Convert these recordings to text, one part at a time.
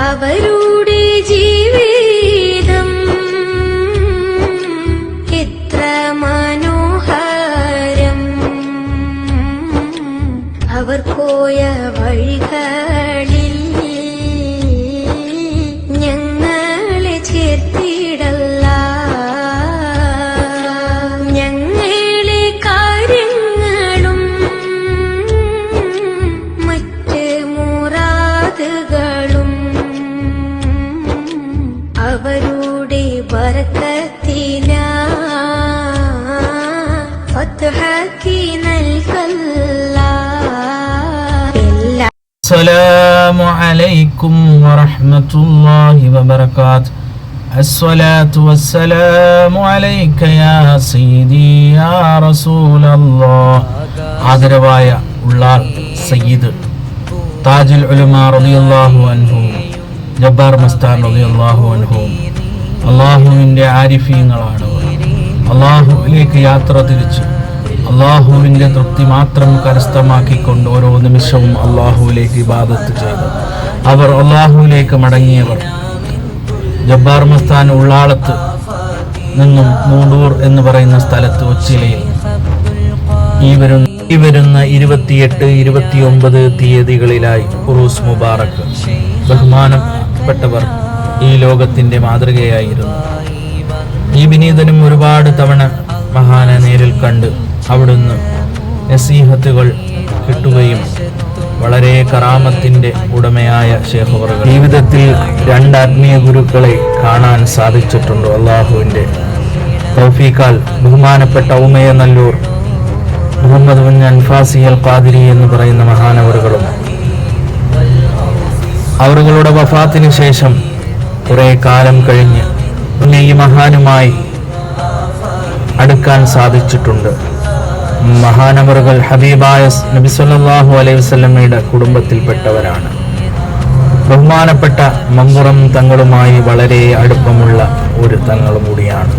അവരുടെ അവരുടെ ബർക്കത്തില ഫത്ഹാക്കി നൽകല്ല എല്ലാ السلام عليكم ورحمة الله وبركاته الصلاة والسلام عليك يا سيدي يا رسول الله ആദരവായ ഉള്ളാർ സയ്യിദ് താജുൽ ഉലമ റളിയല്ലാഹു അൻഹു ജബ്ബാർ മസ്താൻ റളിയല്ലാഹു അൻഹു അള്ളാഹുവിന്റെ ആരിഫീങ്ങളാണ് അള്ളാഹുവിലേക്ക് യാത്ര തിരിച്ച് അള്ളാഹുവിന്റെ തൃപ്തി മാത്രം കരസ്ഥമാക്കിക്കൊണ്ട് ഓരോ നിമിഷവും അള്ളാഹുവിലേക്ക് ഇബാദത്ത് ചെയ്തു അവർ അള്ളാഹുവിലേക്ക് മടങ്ങിയവർ. ജബ്ബാർ മസ്താൻ ഉള്ളാളത്ത് നിന്നും മൂടൂർ എന്ന് പറയുന്ന സ്ഥലത്ത് ഒച്ചിലയിൽ ഈ വരുന്ന ഈ വരുന്ന ഇരുപത്തിയെട്ട് ഇരുപത്തിയൊമ്പത് തീയതികളിലായി ഉറൂസ് മുബാറക് ബഹുമാനപ്പെട്ടവർ ഈ ലോകത്തിന്റെ മാതൃകയായിരുന്നു. ഈ വിനീതനും ഒരുപാട് തവണ മഹാനെ നേരിൽ കണ്ട് അവിടുന്ന് നസീഹത്തുകൾ കിട്ടുകയും വളരെ കറാമത്തിന്റെ ഉടമയായ ഷേഖുവറുകൾ ജീവിതത്തിൽ രണ്ട് ആത്മീയ ഗുരുക്കളെ കാണാൻ സാധിച്ചിട്ടുണ്ട് അള്ളാഹുവിന്റെ തൗഫീഖാൽ ബഹുമാനപ്പെട്ട ഉമയ നല്ലൂർ മുഹമ്മദ് ബിൻ അൻഫാസി അൽ ഖാദിരി എന്ന് പറയുന്ന മഹാനവറുകളും. അവറുകളുടെ വഫാത്തിന് ശേഷം കുറെ കാലം കഴിഞ്ഞ് ഈ മഹാനുമായി അടുക്കാൻ സാധിച്ചിട്ടുണ്ട്. മഹാനവറുകൾ ഹബീബായ നബി സല്ലല്ലാഹു അലൈഹി വസല്ലമയുടെ കുടുംബത്തിൽപ്പെട്ടവരാണ്. ബഹുമാനപ്പെട്ട മമ്പുറം തങ്ങളുമായി വളരെ അടുപ്പമുള്ള ഒരു തങ്ങളും കൂടിയാണ്.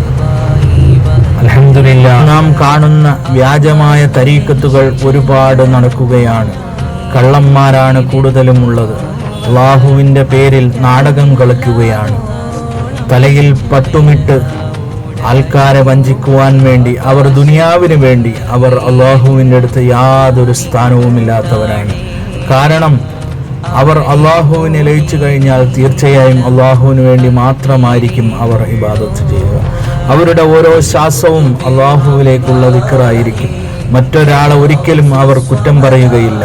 അലഹമില്ല നാം കാണുന്ന വ്യാജമായ തരീക്കത്തുകൾ ഒരുപാട് നടക്കുകയാണ്. കള്ളന്മാരാണ് കൂടുതലും ഉള്ളത്. അള്ളാഹുവിന്റെ പേരിൽ നാടകം കളിക്കുകയാണ്. തലയിൽ പട്ടുമിട്ട് ആൾക്കാരെ വഞ്ചിക്കുവാൻ വേണ്ടി അവർ ദുനിയാവിന് വേണ്ടി അവർ അള്ളാഹുവിന്റെ അടുത്ത് യാതൊരു സ്ഥാനവുമില്ലാത്തവരാണ്. കാരണം അവർ അള്ളാഹുവിനെ ലയിച്ചു കഴിഞ്ഞാൽ തീർച്ചയായും അള്ളാഹുവിന് വേണ്ടി മാത്രമായിരിക്കും അവർ ഇബാദത്ത് ചെയ്യുക. അവരുടെ ഓരോ ശ്വാസവും അള്ളാഹുവിലേക്കുള്ള വിക്കറായിരിക്കും മറ്റൊരാളെ ഒരിക്കലും അവർ കുറ്റം പറയുകയില്ല.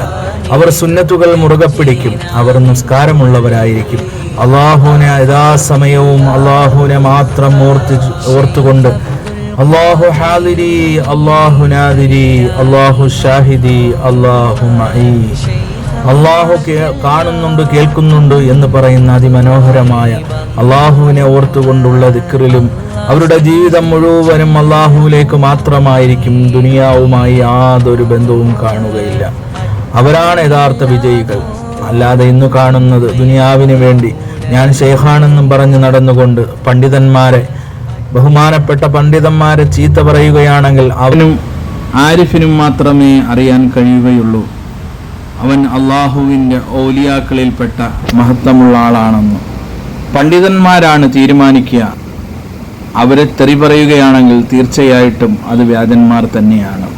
അവർ സുന്നത്തുകൾ മുറുകെ പിടിക്കും. അവർ നിസ്കാരമുള്ളവരായിരിക്കും. അള്ളാഹുവിനെ യഥാസമയവും അള്ളാഹുവിനെ മാത്രം ഓർത്തി ഓർത്തുകൊണ്ട് അള്ളാഹു ഹാദിരി അള്ളാഹു നാദിരി അള്ളാഹു ഷാഹിദി അള്ളാഹു മഈ. അള്ളാഹു കാണുന്നുണ്ട് കേൾക്കുന്നുണ്ട് എന്ന് പറയുന്ന അതിമനോഹരമായ അള്ളാഹുവിനെ ഓർത്തുകൊണ്ടുള്ള ദിക്കറിലും അവരുടെ ജീവിതം മുഴുവനും അള്ളാഹുവിലേക്ക് മാത്രമായിരിക്കും. ദുനിയാവുമായി യാതൊരു ബന്ധവും കാണുകയില്ല. അവരാണ് യഥാർത്ഥ വിജയികൾ. അല്ലാതെ ഇന്ന് കാണുന്നത് ദുനിയാവിന് വേണ്ടി ഞാൻ ഷെയ്ഖാണെന്നും പറഞ്ഞ് നടന്നുകൊണ്ട് പണ്ഡിതന്മാരെ ബഹുമാനപ്പെട്ട പണ്ഡിതന്മാരെ ചീത്ത പറയുകയാണെങ്കിൽ അവനും ആരിഫിനും മാത്രമേ അറിയാൻ കഴിയുകയുള്ളൂ. അവൻ അള്ളാഹുവിന്റെ ഔലിയാക്കളിൽപ്പെട്ട മഹത്വമുള്ള ആളാണെന്ന്. പണ്ഡിതന്മാരാണ് തീരുമാനിക്കുക. അവരെ തെറി പറയുകയാണെങ്കിൽ തീർച്ചയായിട്ടും അത് വ്യാജന്മാർ തന്നെയാണ്.